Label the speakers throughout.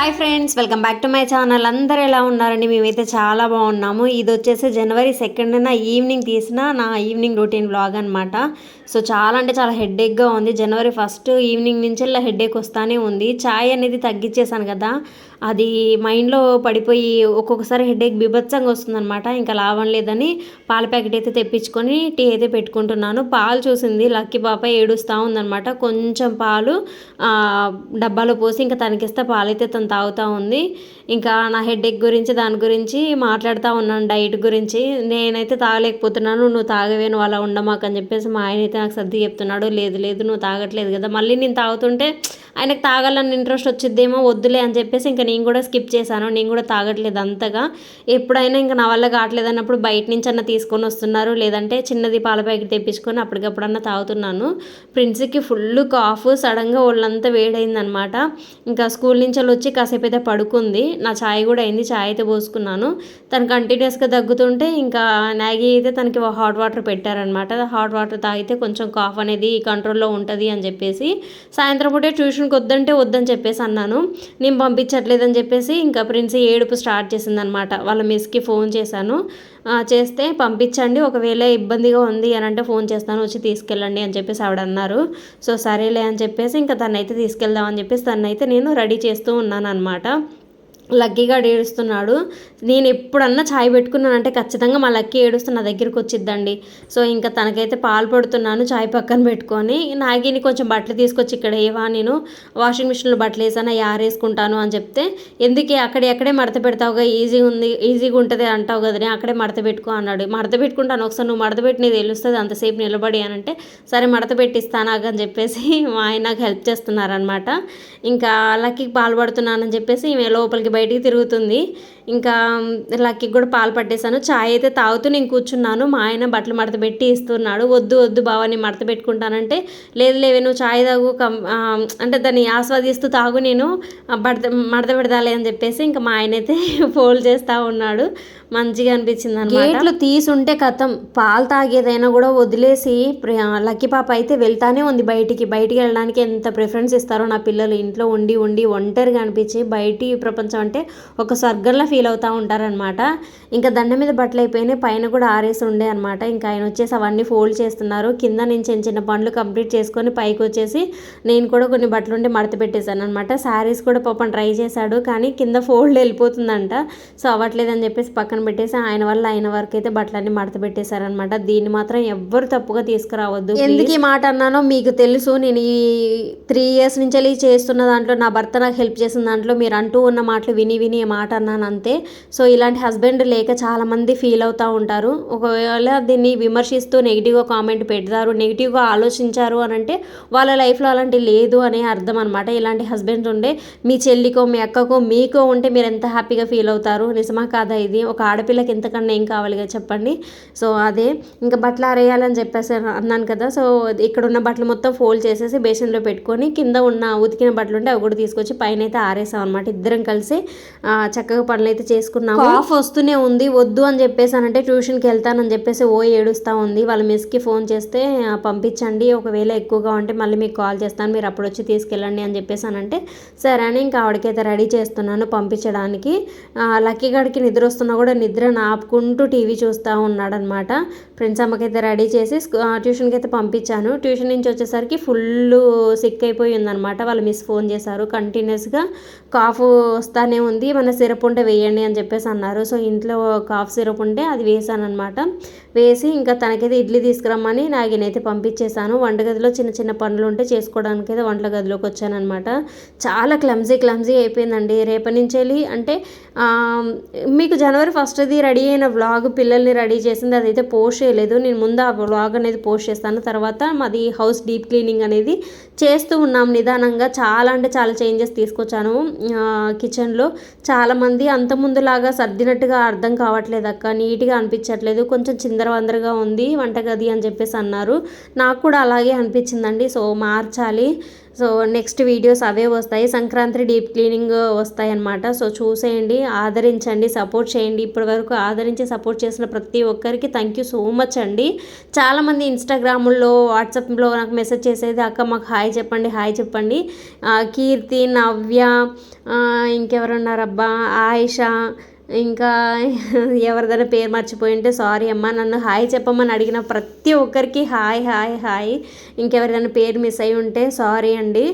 Speaker 1: Hi friends welcome back to my channel. అందరు ఎలా ఉన్నారండి? మేమైతే చాలా బాగున్నాము. ఇది వచ్చేసి జనవరి సెకండ్ నా ఈవినింగ్ తీసిన నా ఈవినింగ్ రొటీన్ బ్లాగ్ అనమాట సో చాలా అంటే చాలా హెడేక్గా ఉంది. జనవరి ఫస్ట్ ఈవినింగ్ నుంచి ఇలా హెడేక్ వస్తానే ఉంది. ఛాయ్ అనేది తగ్గించేసాను కదా అది మైండ్లో పడిపోయి ఒక్కొక్కసారి హెడేక్ బీభత్సంగా వస్తుందన్నమాట. ఇంకా లాభం లేదని పాల ప్యాకెట్ అయితే తెప్పించుకొని టీ అయితే పెట్టుకుంటున్నాను. పాలు చూసింది లక్కీ పాప ఏడుస్తూ ఉందన్నమాట. కొంచెం పాలు డబ్బాలో పోసి ఇంకా తనకిస్తే పాలైతే తను తాగుతూ ఉంది. ఇంకా నా హెడేక్ గురించి దాని గురించి మాట్లాడుతూ ఉన్నాను డైట్ గురించి. నేనైతే తాగలేకపోతున్నాను నువ్వు తాగవే నువ్వు అలా ఉండమాకని అని చెప్పేసి మా ఆయన అయితే నాకు సర్ది చెప్తున్నాడు లేదు లేదు నువ్వు తాగట్లేదు కదా మళ్ళీ నేను తాగుతుంటే ఆయనకు తాగాలని ఇంట్రెస్ట్ వచ్చిద్దేమో వద్దులే అని చెప్పేసి ఇంకా నేను కూడా స్కిప్ చేశాను నేను కూడా తాగట్లేదు అంతగా. ఎప్పుడైనా ఇంకా నా వల్ల కావట్లేదు అన్నప్పుడు బయట నుంచి అన్న తీసుకొని వస్తున్నారు లేదంటే చిన్నది పాల ప్యాకెట్ తెప్పించుకొని అప్పటికప్పుడన్నా తాగుతున్నాను. ప్రిన్స్కి ఫుల్ కాఫ్ సడన్గా ఒళ్ళంతా వేడైందనమాట ఇంకా స్కూల్ నుంచి వాళ్ళు వచ్చి కాసేపు అయితే పడుకుంది నా ఛాయ్ కూడా అయింది ఛాయ్ అయితే పోసుకున్నాను. తను కంటిన్యూస్గా దగ్గుతుంటే ఇంకా నాగి అయితే తనకి హాట్ వాటర్ పెట్టారనమాట హాట్ వాటర్ తాగితే కొంచెం కొంచెం కాఫ్ అనేది కంట్రోల్లో ఉంటుంది అని చెప్పేసి సాయంత్రం పూటే ట్యూషన్కి వద్దంటే వద్దని చెప్పేసి అన్నాను. నేను పంపించట్లేదని చెప్పేసి ఇంకా ప్రిన్స్ ఏడుపు స్టార్ట్ చేసిందనమాట వాళ్ళ మిస్కి ఫోన్ చేశాను. చేస్తే పంపించండి ఒకవేళ ఇబ్బందిగా ఉంది అని అంటే ఫోన్ చేస్తాను వచ్చి తీసుకెళ్ళండి అని చెప్పేసి ఆవిడ అన్నారు. సో సరేలే అని చెప్పేసి ఇంకా తనైతే తీసుకెళ్దామని చెప్పేసి తనైతే నేను రెడీ చేస్తూ ఉన్నాను అనమాట లక్కీగా ఏడుస్తున్నాడు. నేను ఎప్పుడన్నా ఛాయ్ పెట్టుకున్నానంటే ఖచ్చితంగా మా లక్కీ ఏడుస్తూ నా దగ్గరికి వచ్చిద్దండి. సో ఇంకా తనకైతే పాలు పడుతున్నాను ఛాయ్ పక్కన పెట్టుకొని. నాగిని కొంచెం బట్టలు తీసుకొచ్చి ఇక్కడ ఏవా నేను వాషింగ్ మిషన్లో బట్టలు వేసాను ఆరేసుకుంటాను అని చెప్తే ఎందుకే అక్కడ ఎక్కడే మడత పెడతావుగా ఈజీ ఉంది ఈజీగా ఉంటుంది అంటావు కదనే అక్కడే మడత పెట్టుకో అన్నాడు. మడత పెట్టుకుంటాను ఒకసారి నువ్వు మడత పెట్టి నీకు తెలుస్తుంది అంతసేపు నిలబడి అని అంటే సరే మడత పెట్టిస్తాను అని చెప్పేసి మా ఆయన నాకు హెల్ప్ చేస్తున్నారనమాట ఇంకా లక్కీకి పాలు పడుతున్నానని చెప్పేసి ఈమె లోపలికి బయటికి తిరుగుతుంది. ఇంకా లక్కీకి కూడా పాలు పట్టేశాను. చాయ్ అయితే తాగుతూ నేను కూర్చున్నాను. మా ఆయన బట్టలు మడత పెట్టి ఇస్తున్నాడు. వద్దు వద్దు బావ నేను మడత పెట్టుకుంటానంటే లేదు లేవే నువ్వు చాయ్ తాగు కం అంటే దాన్ని ఆస్వాదిస్తూ తాగు నేను. బడత మడత పెడతాలే అని చెప్పేసి ఇంకా మా ఆయన అయితే ఫోల్డ్ చేస్తూ ఉన్నాడు. మంచిగా అనిపించింది అనమాట గేట్లు తీసుంటే కథం. పాలు తాగేదైనా కూడా వదిలేసి లక్కీ పాప అయితే వెళ్తానే ఉంది బయటికి. బయటికి వెళ్ళడానికి ఎంత ప్రిఫరెన్స్ ఇస్తారో నా పిల్లలు ఇంట్లో ఉండి ఉండి ఒంటరిగా అనిపించి బయటి ప్రపంచం అంటే ఒక స్వర్గంలో ఫీల్ అవుతూ ఉంటారనమాట ఇంకా దండ మీద బట్టలు అయిపోయినాయి. పైన కూడా ఆరేసి ఉండే అనమాట ఇంకా ఆయన వచ్చేసి అవన్నీ ఫోల్డ్ చేస్తున్నారు. కింద నేను చిన్న చిన్న పనులు కంప్లీట్ చేసుకొని పైకి వచ్చేసి నేను కూడా కొన్ని బట్టలు ఉండి మడత పెట్టేశాను అనమాట శారీస్ కూడా పాపం ట్రై చేశాడు. కానీ కింద ఫోల్డ్ వెళ్ళిపోతుందంట. సో అవ్వట్లేదని చెప్పేసి పక్కన పెట్టేసి ఆయన వల్ల ఆయన వరకు అయితే బట్టలన్నీ మడత పెట్టేశారనమాట దీన్ని మాత్రం ఎవ్వరు తప్పుగా తీసుకురావద్దు ఎందుకు ఈ మాట అన్నానో మీకు తెలుసు. నేను ఈ త్రీ ఇయర్స్ నుంచి చేస్తున్న దాంట్లో నా భర్త నాకు హెల్ప్ చేసిన దాంట్లో మీరు అంటూ ఉన్న మాటలు విని విని మాట అన్నాను. అంతే సో ఇలాంటి హస్బెండ్ లేక చాలామంది ఫీల్ అవుతూ ఉంటారు. ఒకవేళ దీన్ని విమర్శిస్తూ నెగిటివ్గా కామెంట్ పెడతారు నెగిటివ్గా ఆలోచించారు అని అంటే వాళ్ళ లైఫ్లో అలాంటి లేదు అనే అర్థం అనమాట ఇలాంటి హస్బెండ్ ఉండే మీ చెల్లికో మీ అక్కకో మీకో ఉంటే మీరు ఎంత హ్యాపీగా ఫీల్ అవుతారు? నిజమా కాదా ఇది? ఒక ఆడపిల్లకి ఎంతకన్నా ఏం కావాలి కదా చెప్పండి. సో అదే. ఇంకా బట్టలు ఆరేయాలని చెప్పేసి అన్నాను కదా సో ఇక్కడ ఉన్న బట్టలు మొత్తం ఫోల్డ్ చేసేసి బేసిన్లో పెట్టుకొని కింద ఉన్న ఉతికిన బట్టలు ఉంటే అవి కూడా తీసుకొచ్చి పైన అయితే ఆరేసాం అనమాట ఇద్దరం కలిసి చక్కగా పనులు అయితే చేసుకున్నాము. కాఫ్ వస్తూనే ఉంది. వద్దు అని చెప్పేసానంటే ట్యూషన్కి వెళ్తానని చెప్పేసి ఓ ఏడుస్తూ ఉంది. వాళ్ళ మిస్కి ఫోన్ చేస్తే పంపించండి. ఒకవేళ ఎక్కువగా ఉంటే మళ్ళీ మీకు కాల్ చేస్తాను. మీరు అప్పుడు వచ్చి తీసుకెళ్ళండి అని చెప్పేసానంటే సరే అని ఇంకా ఆవిడకైతే రెడీ చేస్తున్నాను పంపించడానికి. లక్కీ గడికి నిద్ర వస్తున్నా కూడా నిద్ర నాపుకుంటూ టీవీ చూస్తూ ఉన్నాడనమాట. ఫ్రెండ్స్ అమ్మకైతే రెడీ చేసి ట్యూషన్కి అయితే పంపించాను. ట్యూషన్ నుంచి వచ్చేసరికి ఫుల్ సిక్ అయిపోయిందనమాట వాళ్ళు మిస్ ఫోన్ చేశారు. కంటిన్యూస్గా కాఫ్ వస్తానే ఉంది. మన సిరప్ ఉంటే వేయండి అని చెప్పేసి అన్నారు. సో ఇంట్లో కాఫ్ సిరప్ ఉంటే అది వేసాను అనమాట వేసి ఇంకా తనకైతే ఇడ్లీ తీసుకురమ్మని నాగినైతే పంపించేశాను. వంటగదిలో చిన్న చిన్న పనులు ఉంటే చేసుకోవడానికి అయితే వంటల గదిలోకి వచ్చానమాట చాలా క్లమ్జీ క్లమ్జీ అయిపోయిందండి. రేపటి నుంచి వెళ్ళి అంటే మీకు జనవరి ఫస్ట్ది రెడీ అయిన వ్లాగ్ పిల్లల్ని రెడీ చేసింది అదైతే పోస్ట్ చేయలేదు. నేను ముందు ఆ వ్లాగ్ అనేది పోస్ట్ చేస్తాను. తర్వాత మాది హౌస్ డీప్ క్లీనింగ్ అనేది చేస్తూ ఉన్నాం నిదానంగా. చాలా అంటే చాలా చేంజెస్ తీసుకొచ్చాను. కిచెన్లో చాలామంది అంత ముందులాగా సర్దినట్టుగా అర్థం కావట్లేదు అక్క. నీట్గా అనిపించట్లేదు. కొంచెం చిందరవందరగా ఉంది వంటగది అని చెప్పేసి అన్నారు. నాకు కూడా అలాగే అనిపించిందండి. సో మార్చాలి. సో నెక్స్ట్ వీడియోస్ అవే వస్తాయి. సంక్రాంతి డీప్ క్లీనింగ్ వస్తాయి అన్నమాట. సో చూసేయండి ఆదరించండి సపోర్ట్ చేయండి. ఇప్పటి వరకు ఆదరించి సపోర్ట్ చేసిన ప్రతి ఒక్కరికి థ్యాంక్ యూ సో మచ్ అండి. చాలామంది ఇన్స్టాగ్రాముల్లో వాట్సాప్లో నాకు మెసేజ్ చేసేది అక్క మాకు హాయ్ చెప్పండి హాయ్ చెప్పండి. కీర్తి నవ్య ఇంకెవరున్నారబ్బా ఆయిషా ఇంకా ఎవరిదైనా పేరు మర్చిపోయి ఉంటే సారీ అమ్మ. నన్ను హాయ్ చెప్పమని అడిగిన ప్రతి ఒక్కరికి హాయ్ హాయ్ హాయ్. ఇంకెవరిదైనా పేరు మిస్ అయి ఉంటే సారీ అండి.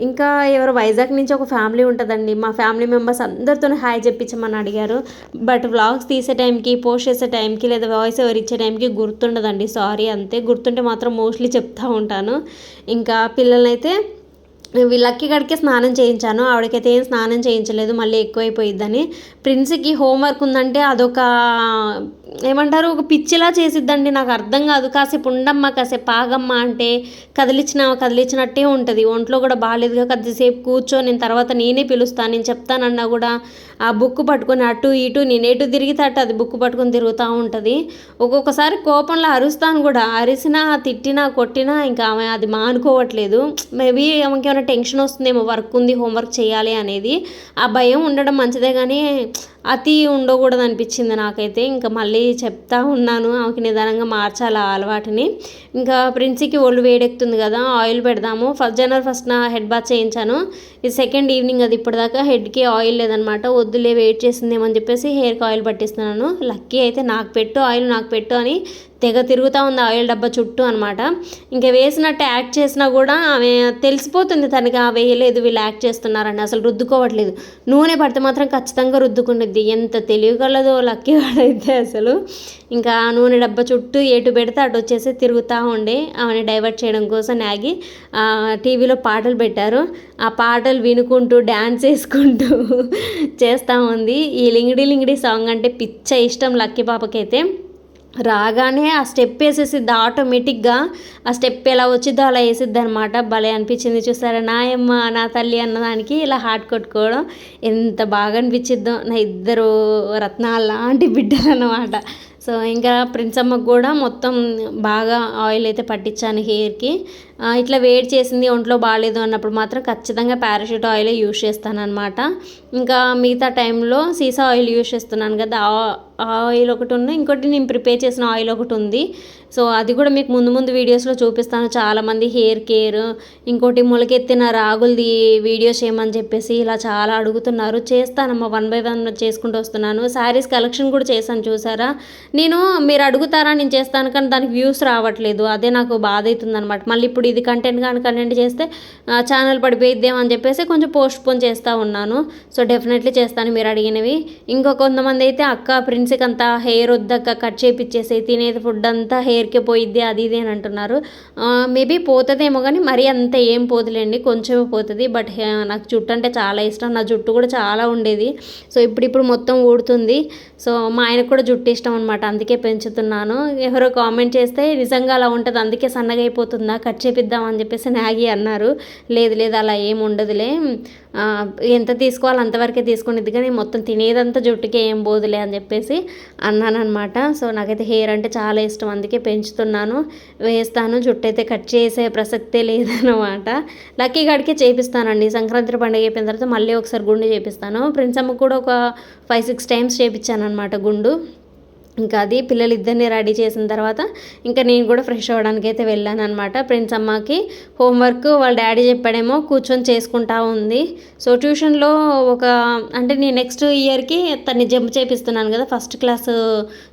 Speaker 1: ఇంకా ఎవరు వైజాగ్ నుంచి ఒక ఫ్యామిలీ ఉంటుందండి. మా ఫ్యామిలీ మెంబర్స్ అందరితో హాయ్ చెప్పించమని అడిగారు. బట్ వ్లాగ్స్ తీసే టైంకి పోస్ట్ చేసే టైంకి లేదా వాయిస్ ఎవరు ఇచ్చే టైంకి గుర్తుండదండి. సారీ అంతే. గుర్తుంటే మాత్రం మోస్ట్లీ చెప్తా ఉంటాను. ఇంకా పిల్లలైతే వీళ్ళకి గడికే స్నానం చేయించాను. ఆవిడకైతే ఏం స్నానం చేయించలేదు. మళ్ళీ ఎక్కువైపోయిద్దని. ప్రిన్స్కి హోంవర్క్ ఉందంటే అదొక ఏమంటారు? ఒక పిచ్చిలా చేసిద్దండి. నాకు అర్థం కాదు. కాసేపు ఉండమ్మా కాసేపు ఆగమ్మా అంటే కదిలించిన కదిలించినట్టే ఉంటుంది. ఒంట్లో కూడా బాగాలేదుగా కొద్దిసేపు కూర్చో నేను తర్వాత నేనే పిలుస్తాను. నేను చెప్తానన్నా కూడా ఆ బుక్ పట్టుకొని అటు ఇటు నేను ఎటు తిరిగితే అటు అది బుక్ పట్టుకొని తిరుగుతూ ఉంటుంది. ఒక్కొక్కసారి కోపంలో అరుస్తాను కూడా. అరిసినా తిట్టినా కొట్టినా ఇంకా ఆమె అది మానుకోవట్లేదు. మేబీ ఆమెకి ఏమైనా టెన్షన్ వస్తుందేమో వర్క్ ఉంది హోంవర్క్ చేయాలి అనేది. ఆ భయం ఉండడం మంచిదే కానీ అతి ఉండకూడదు అనిపించింది నాకైతే. ఇంకా మళ్ళీ చెప్తా ఉన్నాను ఆమెకి నిదానంగా మార్చాలి ఆ అలవాటుని. ఇంకా ప్రిన్సీకి ఒళ్ళు వేడెక్కుతుంది కదా ఆయిల్ పెడదాము. ఫస్ట్ జనవరి ఫస్ట్ నా హెడ్ బాత్ చేయించాను. ఇది సెకండ్ ఈవినింగ్ అది ఇప్పటిదాకా హెడ్కి ఆయిల్ లేదనమాట. వద్దులే వెయిట్ చేసిందేమో అని చెప్పేసి హెయిర్కి ఆయిల్ పట్టిస్తున్నాను. లక్కీ అయితే నాకు పెట్టు ఆయిల్ నాకు పెట్టు అని తెగ తిరుగుతూ ఉంది ఆయిల్ డబ్బా చుట్టూ అనమాట ఇంకా వేసినట్టు యాక్ట్ చేసినా కూడా ఆమె తెలిసిపోతుంది తనకి ఆ వేయలేదు వీళ్ళు యాక్ట్ చేస్తున్నారని. అసలు రుద్దుకోవట్లేదు. నూనె పడితే మాత్రం ఖచ్చితంగా రుద్దుకుంటుంది. ఎంత తెలియగలదో లక్కీ వాడైతే అసలు. ఇంకా ఆ నూనె డబ్బా చుట్టూ ఎటు పెడితే అటు వచ్చేసి తిరుగుతూ ఉండే. ఆమెని డైవర్ట్ చేయడం కోసం ఆగి టీవీలో పాటలు పెట్టారు. ఆ పాటలు వినుకుంటూ డ్యాన్స్ వేసుకుంటూ చేస్తూ ఉంది. ఈ లింగిడి లింగిడి సాంగ్ అంటే పిచ్చ ఇష్టం లక్కీ పాపకైతే. రాగానే ఆ స్టెప్ వేసేసిద్ది ఆటోమేటిక్గా. ఆ స్టెప్ ఎలా వచ్చిద్దో అలా వేసిద్ది అనమాట భలే అనిపించింది చూసారా? నాయమ్మ నా తల్లి అన్నదానికి ఇలా హార్ట్ కొట్టుకోవడం ఎంత బాగా అనిపించిద్దో. నా ఇద్దరు రత్నాలు లాంటి బిడ్డలు అన్నమాట సో ఇంకా ప్రిన్స్ అమ్మకు కూడా మొత్తం బాగా ఆయిల్ అయితే పట్టించాను హెయిర్కి. ఇట్లా వేడి చేసింది ఒంట్లో బాగాలేదు అన్నప్పుడు మాత్రం ఖచ్చితంగా పారాషూట్ ఆయిల్ యూస్ చేస్తానమాట ఇంకా మిగతా టైంలో సీసా ఆయిల్ యూస్ చేస్తున్నాను కదా ఆ- ఆ ఆయిల్ ఒకటి ఉంది. ఇంకోటి నేను ప్రిపేర్ చేసిన ఆయిల్ ఒకటి ఉంది. సో అది కూడా మీకు ముందు ముందు వీడియోస్లో చూపిస్తాను. చాలామంది హెయిర్ కేర్ ఇంకోటి మొలకెత్తిన రాగులది వీడియో చేయమని చెప్పేసి ఇలా చాలా అడుగుతున్నారు. చేస్తానమ్మా వన్ బై వన్ చేసుకుంటూ వస్తున్నాను. శారీస్ కలెక్షన్ కూడా చేశాను చూసారా? నేను మీరు అడుగుతారా నేను చేస్తాను కానీ దానికి వ్యూస్ రావట్లేదు. అదే నాకు బాధ అవుతుంది అనమాట మళ్ళీ ఇప్పుడు ఇది కంటెంట్ కానీ కంటెంట్ చేస్తే ఛానల్ పడిపోయిద్దేమని చెప్పేసి కొంచెం పోస్ట్ పోన్ చేస్తూ ఉన్నాను. సో డెఫినెట్లీ చేస్తాను మీరు అడిగినవి. ఇంకో కొంతమంది అయితే అక్క ప్రిన్స్కి అంతా హెయిర్ వద్దక్క కట్ చేపిచ్చేసి తినేది ఫుడ్ అంతా హెయిర్కే పోయిద్ది అది ఇది అని అంటున్నారు. మేబీ పోతుందేమో కానీ మరీ అంత ఏం పోదులేండి కొంచెమే పోతుంది. బట్ నాకు జుట్టు అంటే చాలా ఇష్టం. నా జుట్టు కూడా చాలా ఉండేది. సో ఇప్పుడు ఇప్పుడు మొత్తం ఊడుతుంది. సో మా ఆయనకు కూడా జుట్టు ఇష్టం అనమాట అందుకే పెంచుతున్నాను. ఎవరో కామెంట్ చేస్తే నిజంగా అలా ఉంటుంది. అందుకే సన్నగా అయిపోతుందా? కట్ చేపిద్దాం అని చెప్పేసి నాగి అన్నారు. లేదు లేదు అలా ఏం ఉండదులే. ఎంత తీసుకోవాలి అంతవరకే తీసుకునేది. కానీ మొత్తం తినేదంతా జుట్టుకే ఏం పోదులే అని చెప్పేసి అన్నాను అనమాట సో నాకైతే హెయిర్ అంటే చాలా ఇష్టం. అందుకే పెంచుతున్నాను వేస్తాను. జుట్టు అయితే కట్ చేసే ప్రసక్తే లేదనమాట లక్కీ గడికే చేపిస్తానండి. సంక్రాంతి పండుగ అయిపోయిన తర్వాత మళ్ళీ ఒకసారి గుండు చేపిస్తాను. ప్రిన్స్ అమ్మ కూడా ఒక ఫైవ్ సిక్స్ టైమ్స్ చేపించాను అనమాట గుండు. ఇంకా అది పిల్లలు ఇద్దరిని రెడీ చేసిన తర్వాత ఇంకా నేను కూడా ఫ్రెష్ అవ్వడానికి అయితే వెళ్ళాను అనమాట ఫ్రెండ్స్ అమ్మకి హోంవర్క్ వాళ్ళ డాడీ చెప్పాడేమో కూర్చొని చేసుకుంటా ఉంది. సో ట్యూషన్లో ఒక అంటే నేను నెక్స్ట్ ఇయర్కి తన్ని జంప్ చేపిస్తున్నాను కదా ఫస్ట్ క్లాస్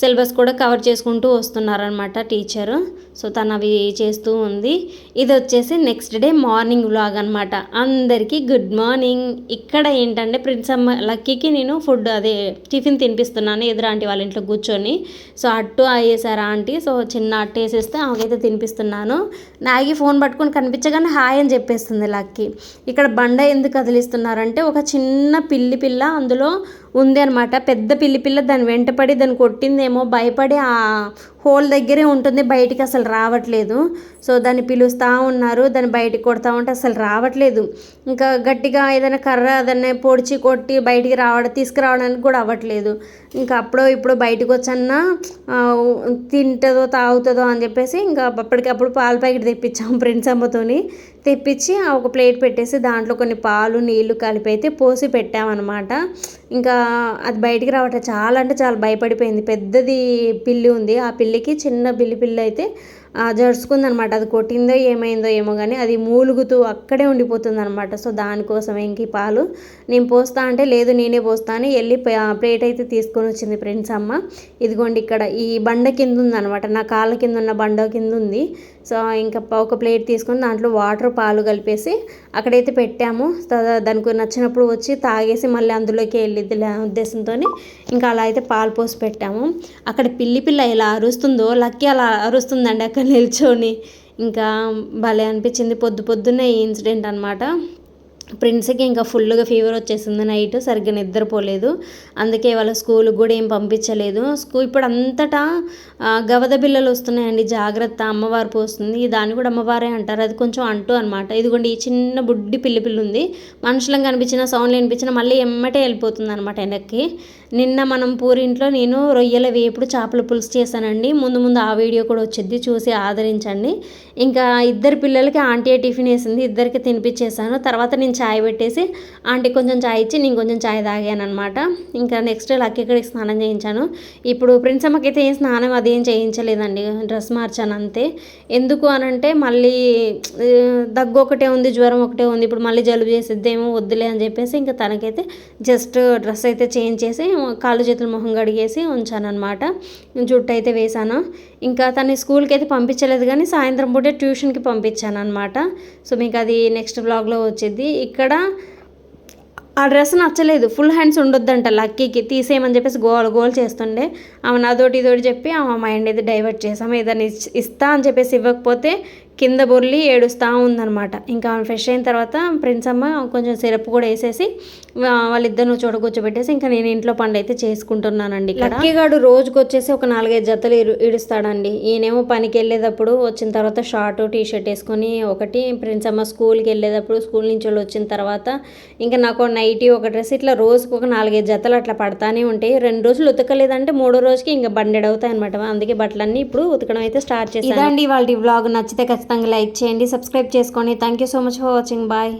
Speaker 1: సిలబస్ కూడా కవర్ చేసుకుంటూ వస్తున్నారనమాట టీచరు. సో తను అవి చేస్తూ ఉంది. ఇది వచ్చేసి నెక్స్ట్ డే మార్నింగ్ వ్లాగ్ అనమాట అందరికీ గుడ్ మార్నింగ్. ఇక్కడ ఏంటంటే ప్రిన్స్ అమ్మ లక్కీకి నేను ఫుడ్ అదే టిఫిన్ తినిపిస్తున్నాను. ఎదురాంటి వాళ్ళ ఇంట్లో కూర్చొని సో అట్టు అయ్యేసారా ఆంటీ? సో చిన్న అట్టు వేసేస్తే ఆమెకైతే తినిపిస్తున్నాను. నాగి ఫోన్ పట్టుకొని కనిపించగానే హాయ్ అని చెప్పేస్తుంది లక్కీ. ఇక్కడ బండ ఎందుకు కదిలిస్తున్నారంటే ఒక చిన్న పిల్లి పిల్ల అందులో ఉంది అనమాట పెద్ద పిల్లి పిల్ల దాని వెంటపడి దాన్ని కొట్టిందేమో భయపడి ఆ హోల్ దగ్గరే ఉంటుంది బయటికి అసలు రావట్లేదు. సో దాన్ని పిలుస్తూ ఉన్నారు దాన్ని బయటికి కొడతా ఉంటే అసలు రావట్లేదు. ఇంకా గట్టిగా ఏదైనా కర్ర దాన్ని పొడిచి కొట్టి బయటికి రావడం తీసుకురావడానికి కూడా అవ్వట్లేదు. ఇంకా అప్పుడో ఇప్పుడు బయటకు వచ్చన్నా తింటుందో తాగుతుందో అని చెప్పేసి ఇంకా అప్పటికప్పుడు పాల ప్యాకెట్ తెప్పించాం ఫ్రెండ్స్ అమ్మతోని. తెప్పించి ఆ ఒక ప్లేట్ పెట్టేసి దాంట్లో కొన్ని పాలు నీళ్ళు కలిపి అయితే పోసి పెట్టామన్నమాట. ఇంకా అది బయటికి రావట చాలా అంటే చాలా భయపడిపోయింది. పెద్దది పిల్లి ఉంది. ఆ పిల్లికి చిన్న బిల్లి పిల్లి అయితే జరుచుకుంది అనమాట అది కొట్టిందో ఏమైందో ఏమో కానీ అది మూలుగుతూ అక్కడే ఉండిపోతుంది అనమాట సో దానికోసం ఇంక పాలు నేను పోస్తా అంటే లేదు నేనే పోస్తాను వెళ్ళి ప్లేట్ అయితే తీసుకొని వచ్చింది ఫ్రెండ్స్ అమ్మ. ఇదిగోండి ఇక్కడ ఈ బండ కింద ఉందనమాట నా కాళ్ళ కింద ఉన్న బండ కింద ఉంది సో ఇంకా ఒక ప్లేట్ తీసుకొని దాంట్లో వాటర్ పాలు కలిపేసి అక్కడైతే పెట్టాము. దానికి నచ్చినప్పుడు వచ్చి తాగేసి మళ్ళీ అందులోకి వెళ్ళిద్ది ఉద్దేశంతో ఇంకా అలా అయితే పాలు పోసి పెట్టాము. అక్కడ పిల్లి పిల్ల ఎలా అరుస్తుందో లక్కీ అలా అరుస్తుందండి అక్కడ. నిల్చొని ఇంకా భలే అనిపించింది. పొద్దు పొద్దున్నే ఈ ఇన్సిడెంట్ అనమాట ప్రిన్స్కి ఇంకా ఫుల్గా ఫీవర్ వచ్చేసింది నైట్ సరిగ్గా నిద్రపోలేదు. అందుకే వాళ్ళ స్కూల్కి కూడా ఏం పంపించలేదు. స్కూల్ ఇప్పుడు అంతటా గవద బిల్లలు వస్తున్నాయండి. జాగ్రత్త అమ్మవారు పోస్తుంది. దాన్ని కూడా అమ్మవారే అంటారు. అది కొంచెం అంటూ అనమాట ఇదిగోండి ఈ చిన్న బుడ్డి పిల్లి పిల్లి ఉంది. మనుషులం కనిపించిన సౌండ్లు వినిపించిన మళ్ళీ ఎమ్మటే వెళ్ళిపోతుంది అనమాట వెనక్కి. నిన్న మనం పూరింట్లో నేను రొయ్యల వేపుడు చేపల పులుసు చేశానండి. ముందు ముందు ఆ వీడియో కూడా వచ్చింది. చూసి ఆదరించండి. ఇంకా ఇద్దరు పిల్లలకి ఆంటీ టిఫిన్ వేసింది. ఇద్దరికి తినిపించేసాను తర్వాత నేను చాయ్ పెట్టేసి ఆంటీ కొంచెం చాయ్ ఇచ్చి నేను కొంచెం చాయ్ తాగాను అనమాట ఇంకా నెక్స్ట్ లక్కీ స్నానం చేయించాను. ఇప్పుడు ప్రిన్స్ అమ్మకైతే ఏం స్నానం అది ఏం చేయించలేదండి. డ్రెస్ మార్చాను అంతే. ఎందుకు అనంటే మళ్ళీ దగ్గు ఒకటే ఉంది జ్వరం ఒకటే ఉంది. ఇప్పుడు మళ్ళీ జలుబు చేసిద్దేమో వద్దులే అని చెప్పేసి ఇంకా తనకైతే జస్ట్ డ్రెస్ అయితే చేంజ్ చేసి కాళ్ళు చేతులు మొహం కడిగేసి ఉంచాను అనమాట జుట్టు అయితే వేశాను. ఇంకా తను స్కూల్కి అయితే పంపించలేదు కానీ సాయంత్రం పూటే ట్యూషన్కి పంపించాను అనమాట సో మీకు అది నెక్స్ట్ బ్లాగ్లో వచ్చింది. ఇక్కడ ఆ డ్రెస్ నచ్చలేదు. Full hands ఉండొద్దంట లక్కీకి. తీసేయమని చెప్పేసి గోల్ గోల్ చేస్తుండే. ఆమె నాతోటి ఇదోటి చెప్పి ఆమె మైండ్ అయితే డైవర్ట్ చేసాము ఏదైనా ఇస్తా అని చెప్పేసి ఇవ్వకపోతే కింద బొర్లి ఏడుస్తూ ఉందనమాట ఇంకా ఫ్రెష్ అయిన తర్వాత ప్రిన్స్ అమ్మ కొంచెం సిరప్ కూడా వేసేసి వాళ్ళిద్దరు చోట కూర్చోబెట్టేసి ఇంకా నేను ఇంట్లో పనులు అయితే చేసుకుంటున్నానండి లక్కీగాడు రోజుకి వచ్చేసి ఒక నాలుగైదు జతలు ఇడుస్తాడండి. ఈయనేమో పనికి వెళ్ళేటప్పుడు వచ్చిన తర్వాత షార్ట్ టీ షర్ట్ వేసుకొని ఒకటి ప్రిన్స్ అమ్మ స్కూల్కి వెళ్ళేటప్పుడు స్కూల్ నుంచి వాళ్ళు వచ్చిన తర్వాత ఇంకా నాకు నైటీ ఒక డ్రెస్ ఇట్లా రోజుకి ఒక నాలుగైదు జతలు అట్లా పడతానే ఉంటాయి. రెండు రోజులు ఉతకలేదంటే మూడో రోజుకి ఇంకా బండెడ్ అవుతాయి అనమాట అందుకే బట్టలన్నీ ఇప్పుడు ఉతకడం అయితే స్టార్ట్ చేసి ఇదండి వాళ్ళ బ్లాగ్ నచ్చితే ఖచ్చితంగా లైక్ చేయండి సబ్స్క్రైబ్ చేసుకోండి. Thank you so much for watching bye